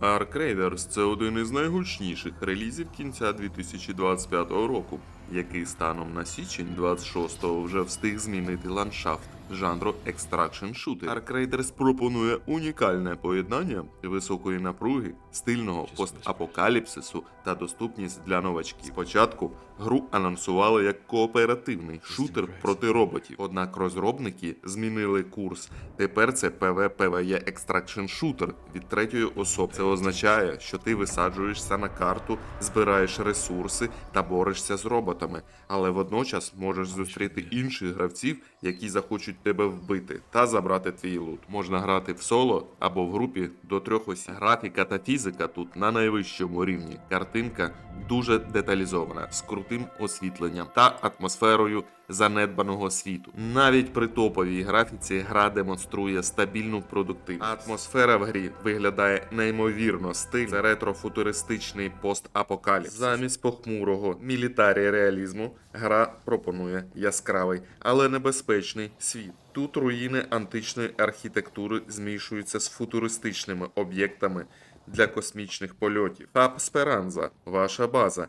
Ark Raiders – це один із найгучніших релізів кінця 2025 року, який станом на січень 26-го вже встиг змінити ландшафт жанру Extraction Shooter. Ark Raiders пропонує унікальне поєднання високої напруги, стильного постапокаліпсису та доступність для новачків. Спочатку гру анонсували як кооперативний шутер проти роботів. Однак розробники змінили курс. Тепер це PvPvE Extraction Shooter від третьої особи. Це означає, що ти висаджуєшся на карту, збираєш ресурси та борешся з роботами, але водночас можеш зустріти інших гравців, які захочуть тебе вбити та забрати твій лут. Можна грати в соло або в групі до трьох осіб. Графіка та фізика тут на найвищому рівні. Картинка дуже деталізована, з крутим освітленням та атмосферою занедбаного світу. Навіть при топовій графіці гра демонструє стабільну продуктивність. Атмосфера в грі виглядає неймовірно стиль. Це ретро-футуристичний постапокаліпс. Замість похмурого мілітарі реалізму гра пропонує яскравий, але небезпечний світ. Тут руїни античної архітектури змішуються з футуристичними об'єктами для космічних польотів. Хаб Сперанза, ваша база,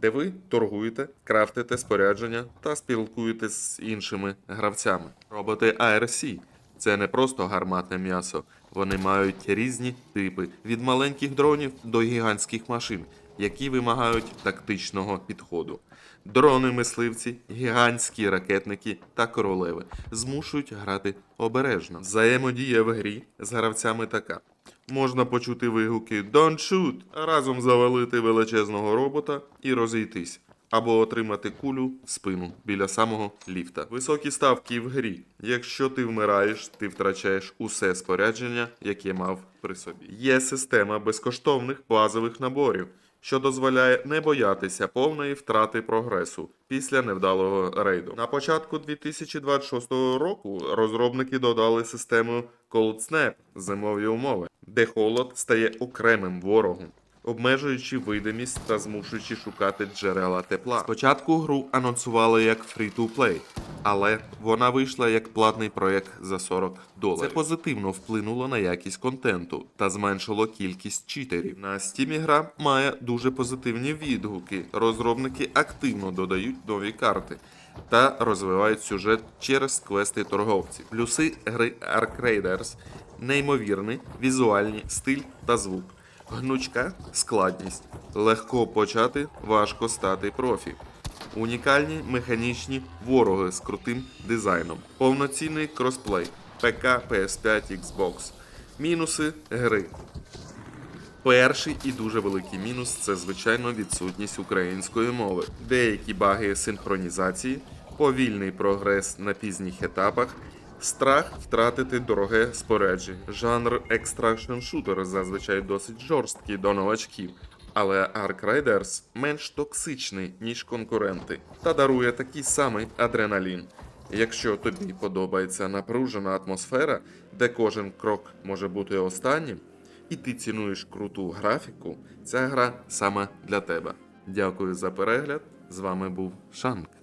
де ви торгуєте, крафтите спорядження та спілкуєтесь з іншими гравцями. Роботи ARC – це не просто гарматне м'ясо. Вони мають різні типи від маленьких дронів до гігантських машин, які вимагають тактичного підходу. Дрони-мисливці, гігантські ракетники та королеви змушують грати обережно. Взаємодія в грі з гравцями така. Можна почути вигуки «Don't shoot!» разом завалити величезного робота і розійтись, або отримати кулю в спину біля самого ліфта. Високі ставки в грі. Якщо ти вмираєш, ти втрачаєш усе спорядження, яке мав при собі. Є система безкоштовних базових наборів, що дозволяє не боятися повної втрати прогресу після невдалого рейду. На початку 2026 року розробники додали систему Cold Snap зимові умови, де холод стає окремим ворогом. Обмежуючи видимість та змушуючи шукати джерела тепла. Спочатку гру анонсували як free-to-play, але вона вийшла як платний проєкт за 40 доларів. Це позитивно вплинуло на якість контенту та зменшило кількість читерів. На Steam гра має дуже позитивні відгуки. Розробники активно додають нові карти та розвивають сюжет через квести торговців. Плюси гри Ark Raiders – неймовірний візуальний стиль та звук. Гнучка складність. Легко почати, важко стати профі. Унікальні механічні вороги з крутим дизайном. Повноцінний кросплей. ПК, PS5, Xbox. Мінуси гри. Перший і дуже великий мінус це звичайно відсутність української мови, деякі баги синхронізації, повільний прогрес на пізніх етапах, страх втратити дороге спорядження. Жанр Extraction Shooter зазвичай досить жорсткий до новачків, але Ark Raiders менш токсичний, ніж конкуренти, та дарує такий самий адреналін. Якщо тобі подобається напружена атмосфера, де кожен крок може бути останнім, і ти цінуєш круту графіку, ця гра саме для тебе. Дякую за перегляд. З вами був Шанк.